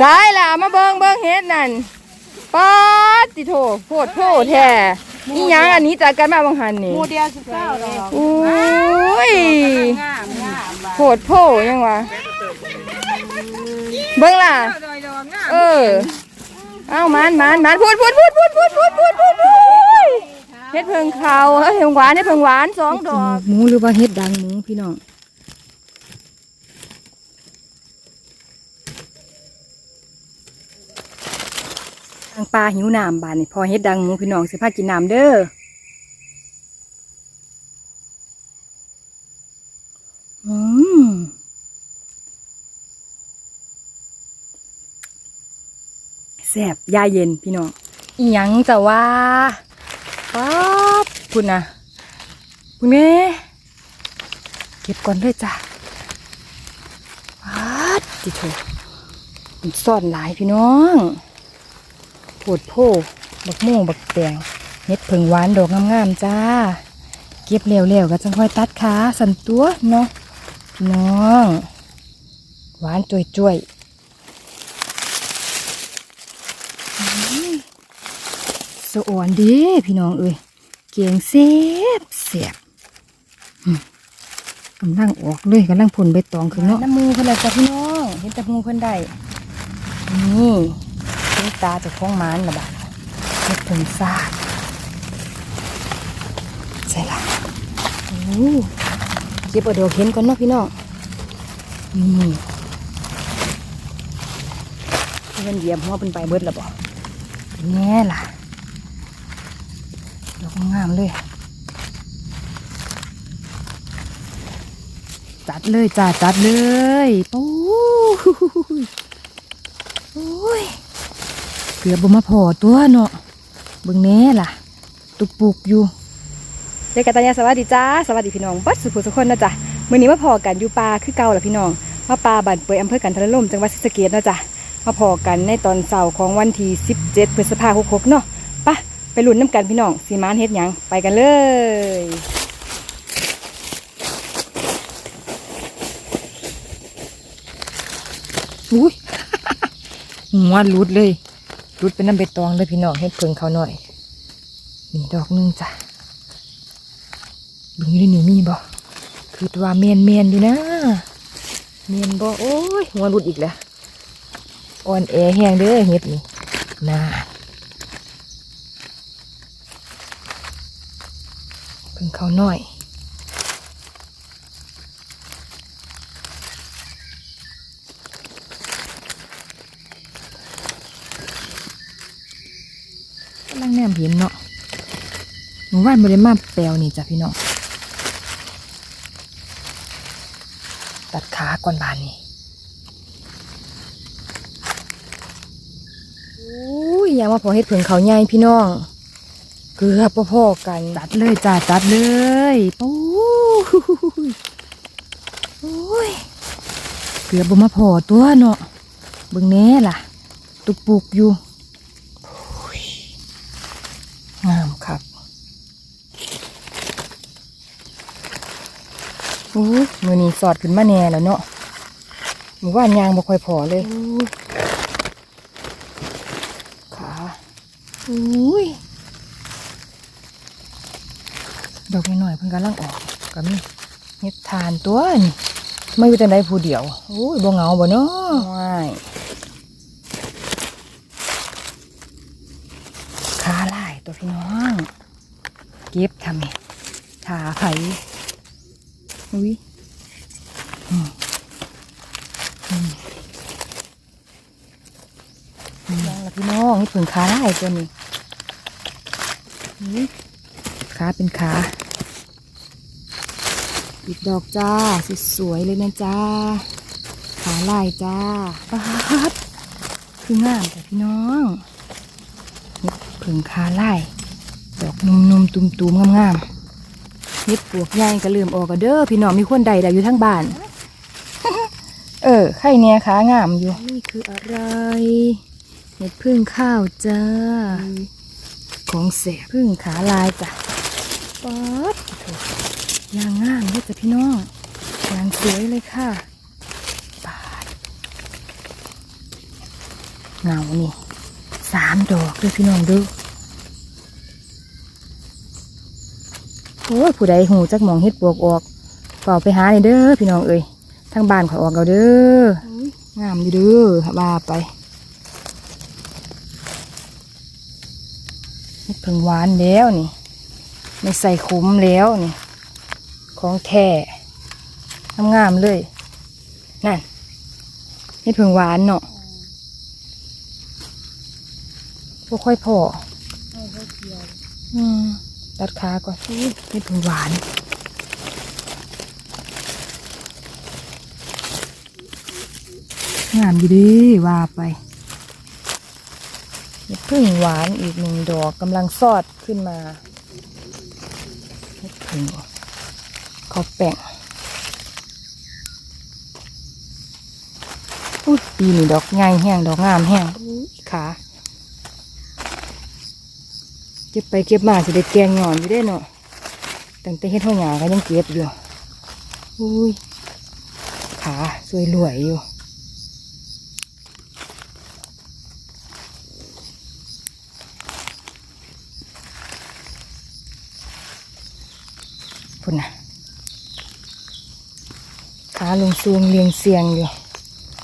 สายล่ะมาเบิ่งเบิ่งเฮ็ดนั่นป๊าดติโถโพดโพดแท้นี่ยังอันนี้จากกันมาบางหันนี่หมูเดียวสิบเก้าดอกอุ้ยงามงามว่ะโพดโพยังวะเบิ่งล่ะดอยดอกงามเออเอามันมันมันพูดพูดพูดพูดพูดพูดพูดพูดพูดเฮ็ดเพิงเขาเฮ้ยเพิงหวานเฮ็ดเพิงหวานสองดอกหมูหรือว่าเฮ็ดดังหมูพี่น้อง ทางปลาหิวน้ำบานนี่พอเฮ็ดดังหมูพี่น้องสิพากินน้ำเด้ออืมแสบยาเย็นพี่น้องอีหยังจะว่าป๊าบคุณนะคุณแม่เก็บก่อนเลยจ้ะป๊าดจิโถซ่อนหลายพี่น้อง ปวดโพบักโม่งบักแตงเฮ็ดเพิงหวานดอกงามๆจ้า เก็บเร็วๆก็จังค่อยตัดขาสันตัวเนาะพี่น้อง หวานจ่วยๆสะอ่อนดีพี่น้องเอ้ยเกียงเสียบเสียบกำลังออกเลยกำลังผลใบตองขึ้นเนาะน้ำมูเพิ่นละจ้ะพี่น้อง เห็นแต่มูเพิ่นได้นี่ เห็นตาจะคล้องหมันละบาดเห็ดผงซากใช่ละโอ้เก็บเอาเดอกเห็นก่อนเนาะพี่น้องนี่เพิ่นเหยียบหัวเพิ่นไปเบิดและบ่แง่ล่ะดอกงามเลยจัดเลยจ้าจัดเลยปู๊ยโอ้ย เกือบบ่มาพอตัวเนาะเบิ่งแน่ล่ะ ตุกปุกอยู่เด็กกตัญญาสวัสดีจ้าสวัสดีพี่น้องบัดสุขุสุขคนนะจ๊ะมื้อนี้มาพอกันอยู่ปลาคือเก่าล่ะพี่น้องมาปลาบันเปยอำเภอกันทะลมจังหวัดศรีสะเกษนะจ๊ะมาพอกันในตอนเสาร์ของวันที่ 17 พฤษภาคมเนาะปะไปลุ้นน้ำกันพี่น้องสีมานเฮ็ดหยังไปกันเลยอุ้ยหัวรุดเลย รุดเป็นน้ำใบตองเลยพี่น้องเฮ็ดเพิงเขาหน่อย นี่ดอกหนึงจ้ะบึงอยู่ในนี่มีบ่คือว่าเมียนเมียนอยู่นะ เมียนบ่โอ้ยหัวรุดอีกแล้วอ่อนแอแห้งเด้อเห็ดนี่น่าเพิ่งเขาหน่อย กำลังแนมเห็นเนาะหนูว่านบริมาแปลวนี่จ้ะพี่น้อง ตัดขาก่อนบานนี่อุ้ยอย่ามาพอเฮ็ดเผิงเขาใหญ่พี่น้อง เกือบพอๆกัน ตัดเลยจ้าตัดเลยปู๊ยโอ้ยเกือบบ่มาพอตัวเนาะเบิ่งแน่ล่ะ ตุกปุกอยู่โอ้ยงามครับโอ้ย มือนี้สอดขึ้นมาแน่แล้วเนาะหมู่ว่านยางบ่ค่อยพอเลยขาอุ้ยดอกน้อยๆเพิ่งกำลังออกก็มีเฮ็ดทานตัวนี่ไม่อยู่จังไดผู้เดียวโอ้ยบ่เหงาบ่เนาะว้ายขาลายตัวพี่น้อง เก็บทำไงขาไผอุ้ยอืมอืม ยังละพี่น้องนี่เพิ่งขาได้ตัวนี้นี่ขาเป็นขาอีกดอกจ้าสวยๆเลยนะจ้าขาลายจ้าป๊าดคืองามแต่พี่น้องนี่เพิ่งขาลายดอกนุ่มๆตุ่มๆงามๆเฮ็ดปวกใหญ่ก็เริ่มออกกันเด้อพี่น้องมีคนใดใดอยู่ทั้งบ้าน เออ ไข่เนี่ยขางามอยู่ นี่คืออะไร เห็ดพึ่งข้าวจ้า ของเสียพึ่งขาลายจ้ะป๊อดโถ่ยางงามเลยจ้ะพี่น้องยางสวยเลยค่ะปาดเงานี่สามดอกเด้วยพี่น้องเดูโอ้ยผู้ใดหูจักหมองเฮ็ดปวกออกเปล่าไปหาเลยเด้อพี่น้องเอ้ย ทางบ้านขอยออกเอาเด้องามอยู่เด้อว่าไปเฮ็ดเพิ่งหวานแล้วนี่ ไม่ใส่คุ้มแล้วนี่ ของแท้งามๆเลย นั่นเฮ็ดเพิ่งหวานเนาะพวกค่อยพออืมตัดขาก่อนอุ๊ยเฮ็ดเพิ่งหวาน งามอยู่ดีว่าไปพิ่งหวานอีกหนึ่งดอกกำลังซอดขึ้นมาพิ่งเขาแป้งอุ้ยปีนี่ดอกใหญ่แห้งดอกงามแห้งขาเก็บไปเก็บมาสิได้แกงหย่อนอยู่ได้เนาะตั้งแต่เฮ็ดหัวหยาก็ยังเก็บอยู่อุ้ยขาสวยรวยอยู่ พุ่นนะขาลงซูงเรียงเสียงอยู่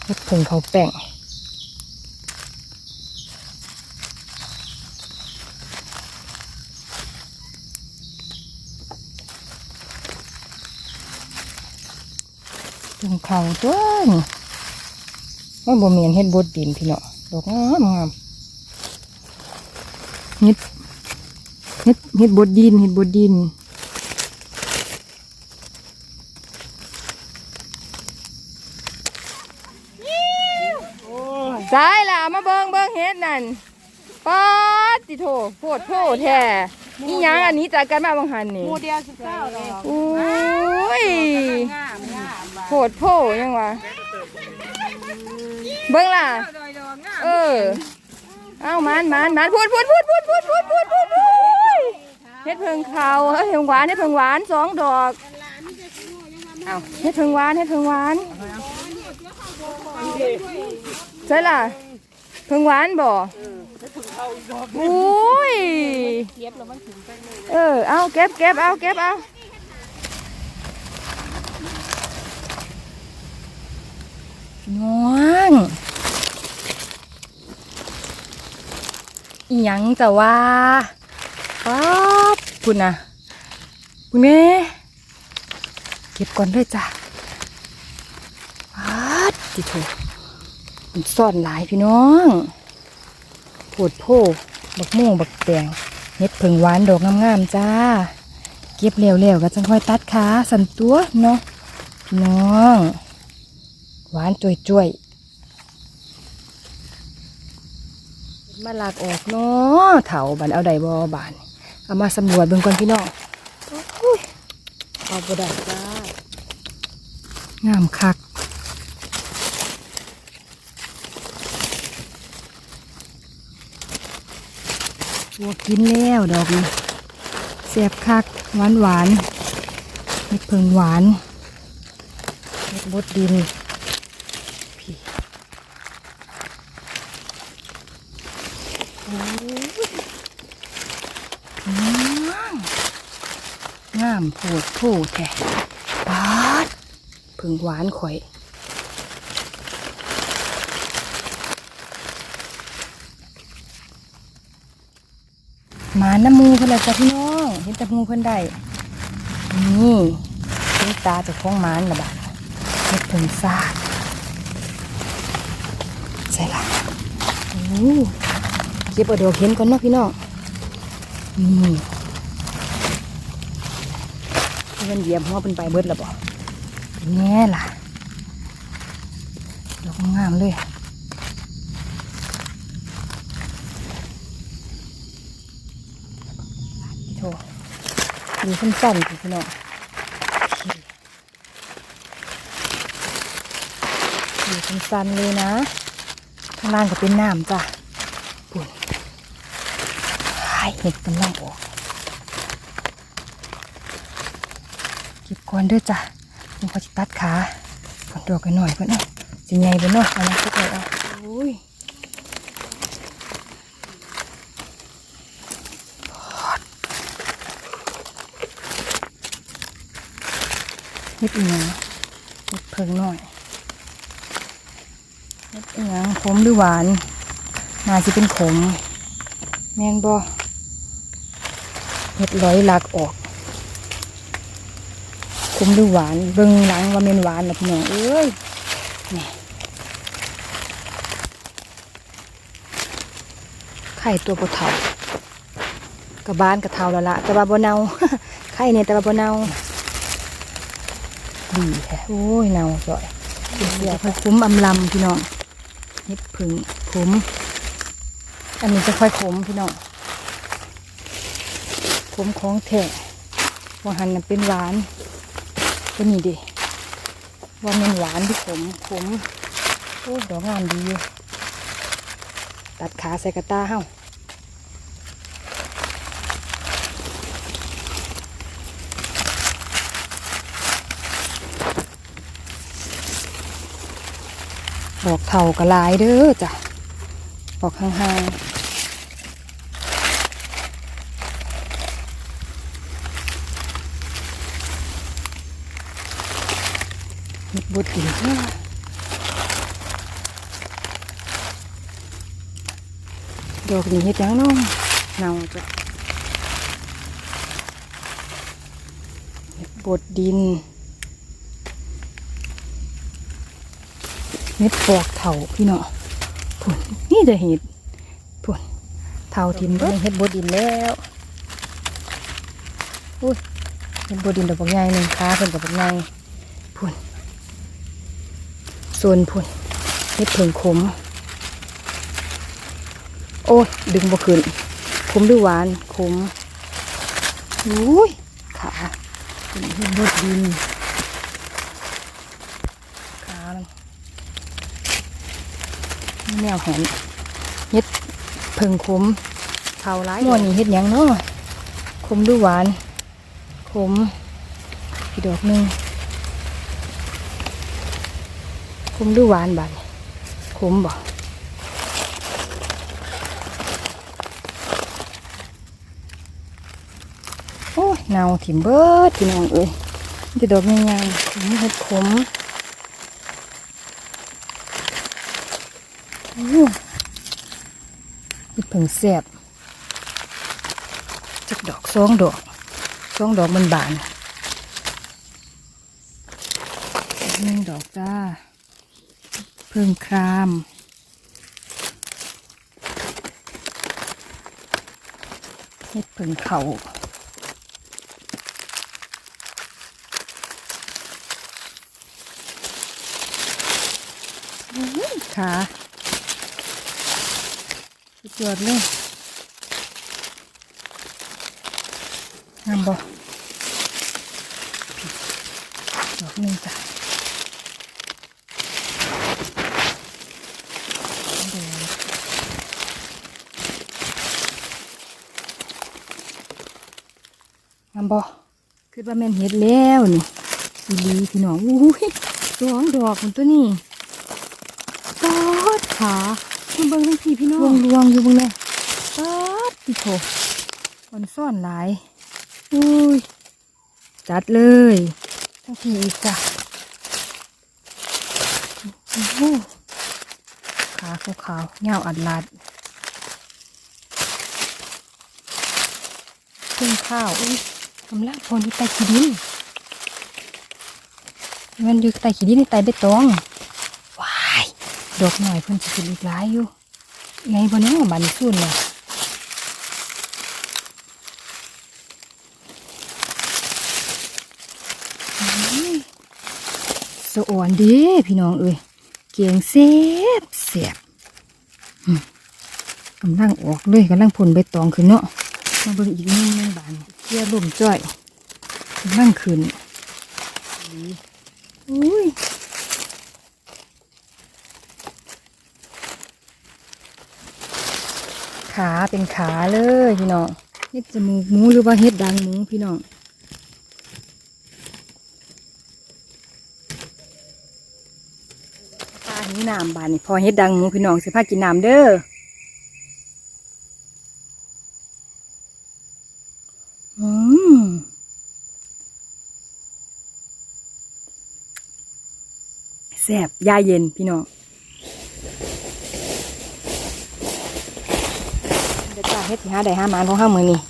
เฮ็ดผงเขาแป้งผงเขาตัวนี่มันบ่เมียนเฮ็ดบดดินพี่เนาะดอกงามงามเฮ็ดเฮ็ดเฮ็ดบดดินเฮ็ดบดดิน สายล่ะมาเบิงเบิงเฮ็ด นั่นป๊าดติโถโพดโพดแท้นี่ยังอันนี้จากกันมาบางหันนี่หมูเดียวสิบเก้าดอกอุ้ยงามงามว่ะโพดโพยังวะเบิ่งล่ะดอยดอกงามเออ เอามันมันมันพูดพูดพูดพูดพูดพูดพูดพูดพูดเฮ็ดเพิงเขาเฮ็ดเพิงหวานเฮ็ดเพิงหวานสองดอกเอาเฮ็ดเพิงหวานเฮ็ดเพิงหวานใช่ล่ะ เพิงหวานบ่อุ้ยเก็บแล้วมันถึงไปเลยเออเอาเก็บเก็บเอาเก็บเอาน้องอีหยังจะว่าป๊าบคุณนะคุณแม่เก็บก่อนเลยจ้ะป๊าดจิโถ มันซ่อนหลายพี่น้องปวดโพบักโม่วงบักแตงเฮ็ดผึ่งหวานดอกงามๆจ้า เก็บเร็วๆก็จังค่อยตัดขาสันตัวเนาะพี่น้อง หวานจ่วยๆมาลากออกเนาะเถาบันเอาใดบอบานเอามาสำรวจเบิ่งก่อนพี่น้องอุ้ยเอาบได้จ้างามคัก บัวกินแล้วดอกนี้เสียบคักหวานหวานเม็ดเพิงหวานเม็ดบดดินพี่โอ้ยงามงามโพดโพดแท้ปาดเพิงหวานข่อย หมาน้ำมูเพิ่อนจ้ะพี่น้องเห็นแต่มูเพิ่อนได้นี่เป็นตาเจากของหมานละบาดเฮ็ดถึงซาดใส่ละโอ้เก็บเอาดอกเห็นก่อนเนาะพี่น้องนี่เพิ่อนเหยียบหัวเพิ่นไปเบิดและบ่เป็นแง่ล่ะดอกงามเลย พี่โถ ดูสั้นๆพี่น้องดูสั้นๆเลยนะ ข้างล่างก็เป็นน้ำจ้ะปุ่นหายเห็ดกำลังออกเก็บก่อนด้วยจ้ะมันก็จะตัดขาผลดอกกันหน่อยเพื่อนเอ้ยสิใหญ่ไปเนาะเอามาสักหน่อยเอาโอ้ย เฮ็ดอีหยังเฮ็ดเพิงหน่อยเฮ็ดอีหยังขมหรือหวานน่าสิเป็นขม แม่นบ่เฮ็ดร้อยหลักออกขมหรือหวานเบิ่งหลังว่าแม่นหวานล่ะพี่น้องเอ้ยนี่ไข่ตัวบ่เท่ากระบานกระเทาแล้วละแต่ว่าบ่เนาไข่เนี่ยแต่ว่าบ่เนา ดีแท้โอ้ยเนาจ่อยเสียค่อยคุ้มอำลำพี่น้องเฮ็ดผึ่งขมอันนี้จะค่อยขมพี่น้องขมของแท้ว่าหันน่ะเป็นหวานตัวนี้ดิว่ามันหวานที่ขมขมโอ้ดอกงามดีอยู่ตัดขาใส่กระตาเฮ้า ดอกเถากระลายเด้อจ้ะออกห่างๆเห็ดบดกินเท่าดอกนี้เห็ดยังน้องเน่าจ้ะบดดิน เห็ดปอกเถาพี่เนาะผุนนี่จะเห็ดผุนเท่าทิมก็เห็ดบดดินแล้วอุ้ยเห็ดบดดินดอกบักใหญ่หนึ่งขาเป็นดอกบักใหญ่ผุนส่วนผุนเห็ดเผิงขม โอ้ยดึงบ่ขึ้นขมด้วยหวานขมอุ้ยขาเป็นเห็ดบดดินขามัน แนวแหนเฮ็ดเพิ่งขมเผาร้ายหม้อนี้เฮ็ดหยังเนาะขมดูหวานขมอีกดอกหนึ่งขมดูหวานบาดนี้ขมบ่โอ้ยเนาถิ่มเบิดพี่น้องเอ้ยมันจะดอกง่ายๆขมเฮ็ดขม อู้เห็ดผึ่งแสบจักดอกสองดอกสองดอกมันบานหนึ่งดอกจ้าเพิ่งครามเห็ดผึ่งเขาอื้อขา สุดยอดเลยงามบ่ดอกหนึ่งจ้ะแดงามบ่คือว่าแม่นเห็ดแล้วนี่อีหลีพี่น้องอุ้ยสองดอกมันตัวนี้ตอดขา คุณเบิ่งทั้งพี่พี่น้องรวงๆอยู่เบิ่งแน่ตอดพี่โถมันซ่อนหลายอุ้ยจัดเลยทั้งพี่อีกจ้ะโอ้โหขาขาวๆเงาวอัดลัดขึ้นข้าวอุ้ยกำลังพนอยู่ใต้ขี้ดินมันอยู่ใต้ขี้ดินในใต้เบตองว้าย ดอกหน่อยเพิ่นจะเป็นอีกหลายอยู่ไงบ่เนาะบันสุ่นเลยอื้อสะอ่อนดีพี่น้องเอ้ยเกียงเสียบเสียบกำลังออกเลยกำลังพ่นใบตองขึ้นเนาะมาเบิ่งอีกนิดนึงบานเกียลมจ้อยกำลังขึ้นอุ้ย ขาเป็นขาเลยพี่น้องเฮ็ดจมูกหมูหรือว่าเฮ็ดดังหมูพี่น้องปลาหิวน้ำบานนี่พอเฮ็ดดังหมูพี่น้องสิพากินน้ำเด้ออืมแซ่บยาเย็นพี่น้อง เดี๋ยวจ้าเฮ็ดที่หาได้ห้ามานของห้ามือนี่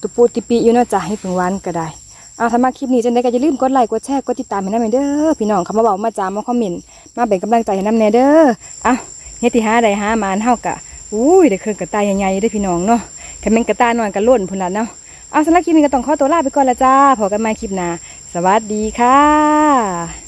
ตุปูติปีอยู่เนาะจ้าให้เพิ่งวันก็ได้เอาถ้ามาคลิปนี้จังได๋ก็อย่าลืมกดไลค์กดแชร์กดติดตามให้นำเด้อพี่น้องคำมาบอกมาจามมาคอมเมนต์มาเป็นกำลังใจให้นำแน่เด้อเอาเฮ็ดที่หาได้ห้ามานเฮากะอุ้ยได้เครื่องกระต่ายใหญ่ๆเด้พี่น้องเนาะแค่แม่นกระต่ายนอยก็ล้นพุ่นล่ะเนาะเอาสำหรับคลิปนี้ก็ต้องขอตัวลาไปก่อนละจ้าพบกันใหม่คลิปหน้าสวัสดีค่ะ